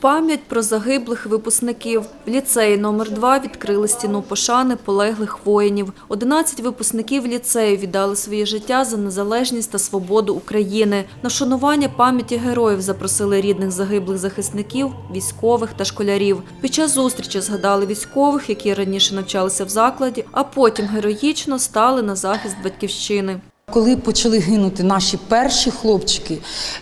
Пам'ять про загиблих випускників. В ліцеї номер 2 відкрили стіну пошани полеглих воїнів. 11 випускників ліцею віддали своє життя за незалежність та свободу України. На вшанування пам'яті героїв запросили рідних загиблих захисників, військових та школярів. Під час зустрічі згадали військових, які раніше навчалися в закладі, а потім героїчно стали на захист батьківщини. Коли почали гинути наші перші хлопчики,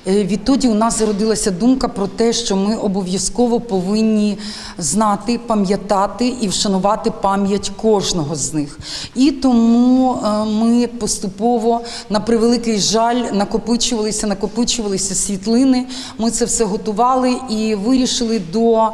е, відтоді у нас зародилася думка про те, що ми обов'язково повинні знати, пам'ятати і вшанувати пам'ять кожного з них. І тому е, ми поступово, на превеликий жаль, накопичувалися, накопичувалися світлини. Ми це все готували і вирішили до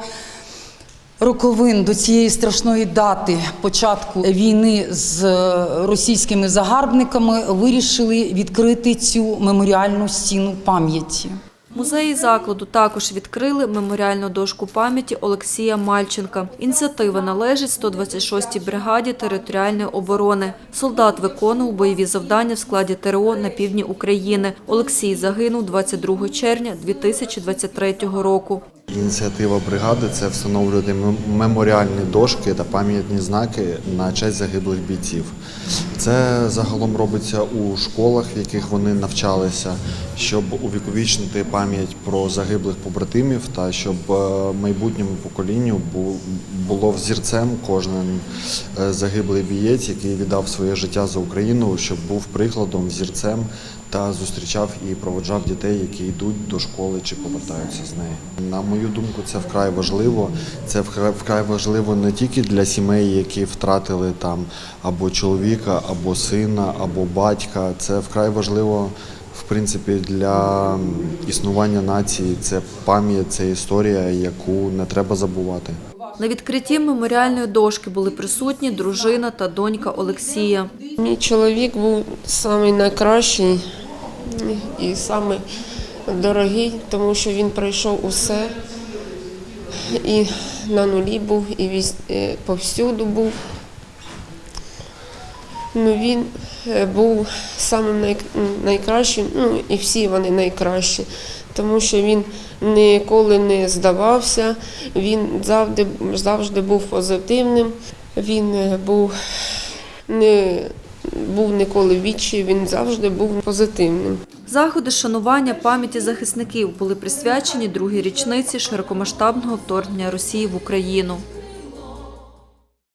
роковин до цієї страшної дати початку війни з е, російськими загарбниками вирішили відкрити цю меморіальну стіну пам'яті. Музеї закладу також відкрили меморіальну дошку пам'яті Олексія Мальченка. Ініціатива належить 126-й бригаді територіальної оборони. Солдат виконував бойові завдання в складі ТРО на півдні України. Олексій загинув 22 червня 2023 року. Ініціатива бригади це встановлювати меморіальні дошки та пам'ятні знаки на честь загиблих бійців. Це загалом робиться у школах, в яких вони навчалися, щоб увіковічнити пам'ять про загиблих побратимів та щоб е, майбутньому поколінню було взірцем кожен е, загиблий бієць, який віддав своє життя за Україну, щоб був прикладом, взірцем та зустрічав і проводжав дітей, які йдуть до школи чи повертаються з неї. На мою думку, це вкрай важливо. Це вкрай, важливо не тільки для сімей, які втратили там або чоловіка, або сина, або батька. Це вкрай важливо. В принципі, для існування нації це пам'ять, це історія, яку не треба забувати. На відкритті меморіальної дошки були присутні дружина та донька Олексія. Мій чоловік був найкращий і самий дорогий, тому що він пройшов усе. І на нулі був, і е, повсюду був. Ну, він е, був самим най- найкращим, ну і всі вони найкращі, тому що він ніколи не здавався, він завжди, завжди був позитивним, він е, був не був ніколи вічі, він завжди був позитивним. Заходи шанування пам'яті захисників були присвячені другій річниці широкомасштабного вторгнення Росії в Україну.